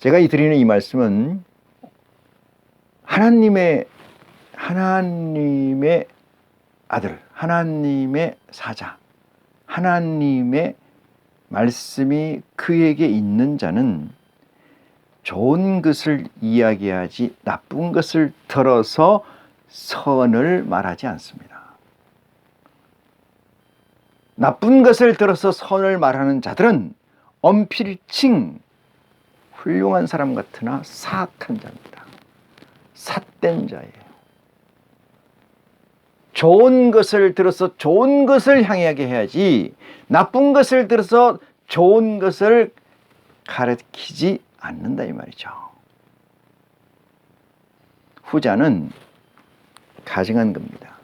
제가 이 드리는 이 말씀은 하나님의 하나님의 아들, 하나님의 사자, 하나님의 말씀이 그에게 있는 자는 좋은 것을 이야기하지 나쁜 것을 들어서 선을 말하지 않습니다. 나쁜 것을 들어서 선을 말하는 자들은 엄필칭 훌륭한 사람 같으나 사악한 자입니다. 삿된 자예요. 좋은 것을 들어서 좋은 것을 향하게 해야지 나쁜 것을 들어서 좋은 것을 가르치지 않는다 이 말이죠. 후자는 가증한 겁니다.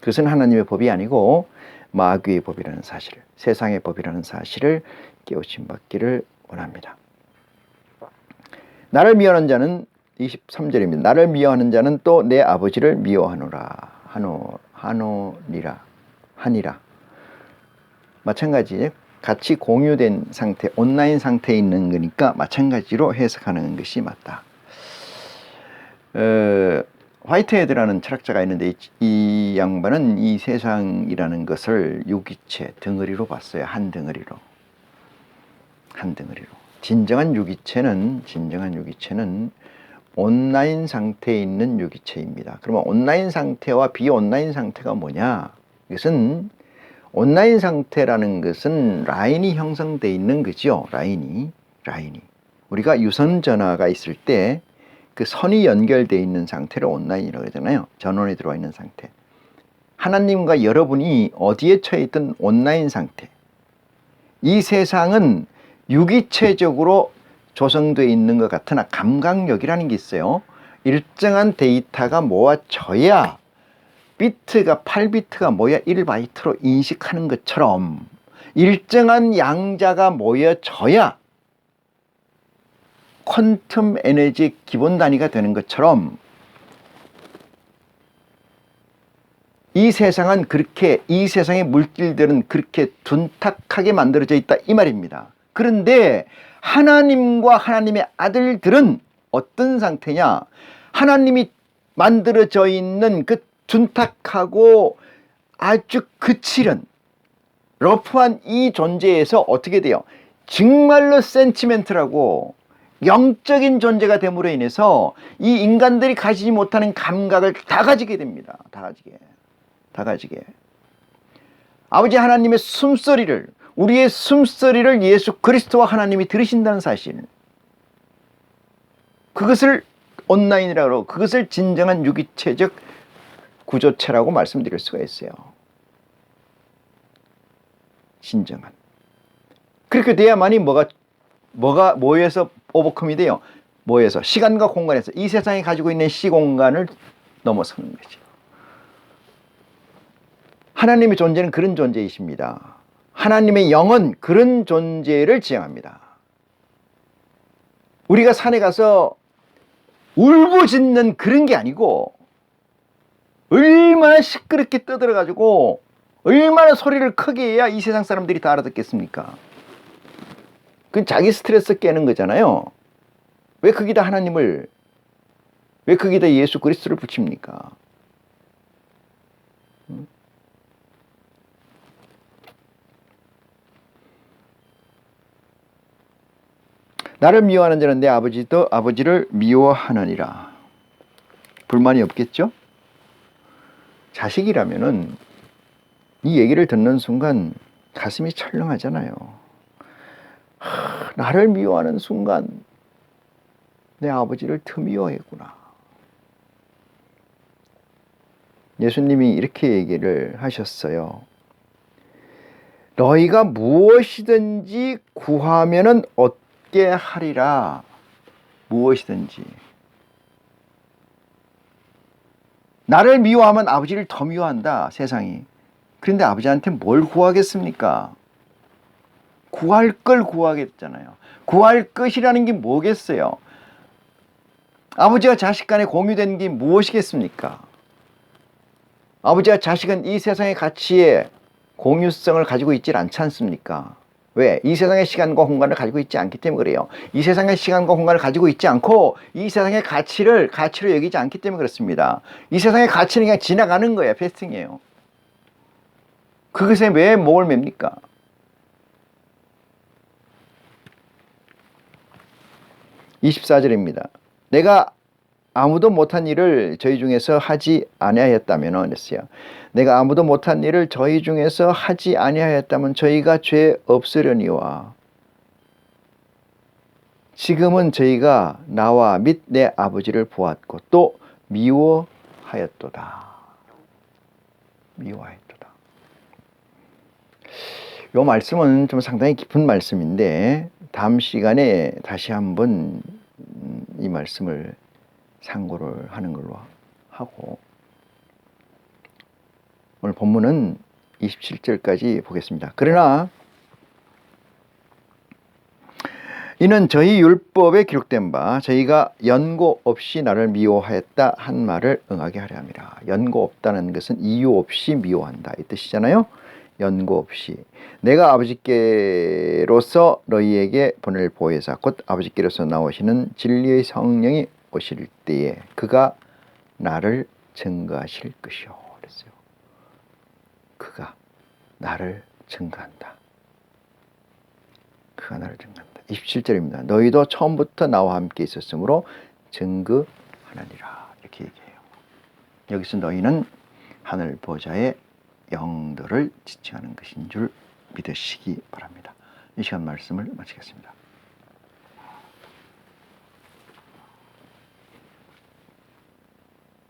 그것은 하나님의 법이 아니고 마귀의 법이라는 사실을 세상의 법이라는 사실을 깨우침 받기를 원합니다. 나를 미워하는 자는 23절입니다. 나를 미워하는 자는 또 내 아버지를 미워하노라 하노 하노니라 하니라 마찬가지 같이 공유된 상태 온라인 상태에 있는 거니까 마찬가지로 해석하는 것이 맞다. 어, 화이트헤드라는 철학자가 있는데 이, 이 양반은 이 세상이라는 것을 유기체 덩어리로 봤어요. 한 덩어리로. 한 덩어리로. 진정한 유기체는 진정한 유기체는 온라인 상태에 있는 유기체입니다. 그러면 온라인 상태와 비온라인 상태가 뭐냐? 이것은 온라인 상태라는 것은 라인이 형성되어 있는 거죠. 라인이 라인이 우리가 유선 전화가 있을 때 그 선이 연결되어 있는 상태를 온라인이라고 하잖아요. 전원이 들어와 있는 상태. 하나님과 여러분이 어디에 처해 있든 온라인 상태. 이 세상은 유기체적으로 조성되어 있는 것 같으나 감각력이라는 게 있어요. 일정한 데이터가 모아져야 비트가 8비트가 모여 1바이트로 인식하는 것처럼 일정한 양자가 모여져야 퀀텀 에너지 기본 단위가 되는 것처럼 이 세상은 그렇게 이 세상의 물질들은 그렇게 둔탁하게 만들어져 있다 이 말입니다. 그런데 하나님과 하나님의 아들들은 어떤 상태냐? 하나님이 만들어져 있는 그 둔탁하고 아주 그칠은 러프한 이 존재에서 어떻게 돼요? 정말로 센치멘트라고 영적인 존재가 됨으로 인해서 이 인간들이 가지지 못하는 감각을 다 가지게 됩니다. 다 가지게. 다 가지게. 아버지 하나님의 숨소리를 우리의 숨소리를 예수 그리스도와 하나님이 들으신다는 사실. 그것을 온라인이라고 그것을 진정한 유기체적 구조체라고 말씀드릴 수가 있어요. 진정한. 그렇게 돼야만이 뭐가 뭐가 뭐에서 오버컴이 돼요. 뭐에서 시간과 공간에서 이 세상이 가지고 있는 시공간을 넘어서는 거죠. 하나님의 존재는 그런 존재이십니다. 하나님의 영은 그런 존재를 지향합니다. 우리가 산에 가서 울부짖는 그런 게 아니고 얼마나 시끄럽게 떠들어가지고 얼마나 소리를 크게 해야 이 세상 사람들이 다 알아듣겠습니까? 그 자기 스트레스 깨는 거잖아요. 왜 거기다 하나님을 왜 거기다 예수 그리스도를 붙입니까? 나를 미워하는 자는 내 아버지도 아버지를 미워하느니라. 불만이 없겠죠? 자식이라면은 이 얘기를 듣는 순간 가슴이 철렁하잖아요. 하, 나를 미워하는 순간 내 아버지를 더 미워했구나. 예수님이 이렇게 얘기를 하셨어요. 너희가 무엇이든지 구하면은 얻 게 하리라. 무엇이든지. 나를 미워하면 아버지를 더 미워한다, 세상이. 그런데 아버지한테 뭘 구하겠습니까? 구할 걸 구하겠잖아요. 구할 것이라는 게 뭐겠어요? 아버지와 자식 간에 공유된 게 무엇이겠습니까? 아버지와 자식은 이 세상의 가치에 공유성을 가지고 있질 않지 않습니까? 왜? 이 세상의 시간과 공간을 가지고 있지 않기 때문에 그래요. 이 세상의 시간과 공간을 가지고 있지 않고 이 세상의 가치를 가치로 여기지 않기 때문에 그렇습니다. 이 세상의 가치는 그냥 지나가는 거예요. 패스팅이에요. 그것에 왜 목을 맵니까? (24절입니다) 내가 아무도 못한 일을 저희 중에서 하지 아니하였다면 그랬어요. 내가 아무도 못한 일을 저희 중에서 하지 아니하였다면 저희가 죄 없으려니와 지금은 저희가 나와 및 내 아버지를 보았고 또 미워하였도다. 미워하였도다. 요 말씀은 좀 상당히 깊은 말씀인데 다음 시간에 다시 한번 음, 이 말씀을 상고를 하는 걸로 하고 오늘 본문은 27절까지 보겠습니다. 그러나 이는 저희 율법에 기록된 바 저희가 연고 없이 나를 미워하였다 한 말을 응하게 하려 함이라. 연고 없다는 것은 이유 없이 미워한다 이 뜻이잖아요. 연고 없이 내가 아버지께로서 너희에게 보낼 보혜사 곧 아버지께로서 나오시는 진리의 성령이 오실 때에 그가 나를 증거하실 것이요 그랬어요. 그가 나를 증거한다. 그가 나를 증거한다. 27절입니다. 너희도 처음부터 나와 함께 있었으므로 증거하느니라 이렇게 얘기해요. 여기서 너희는 하늘 보좌의 영들을 지칭하는 것인 줄 믿으시기 바랍니다. 이 시간 말씀을 마치겠습니다.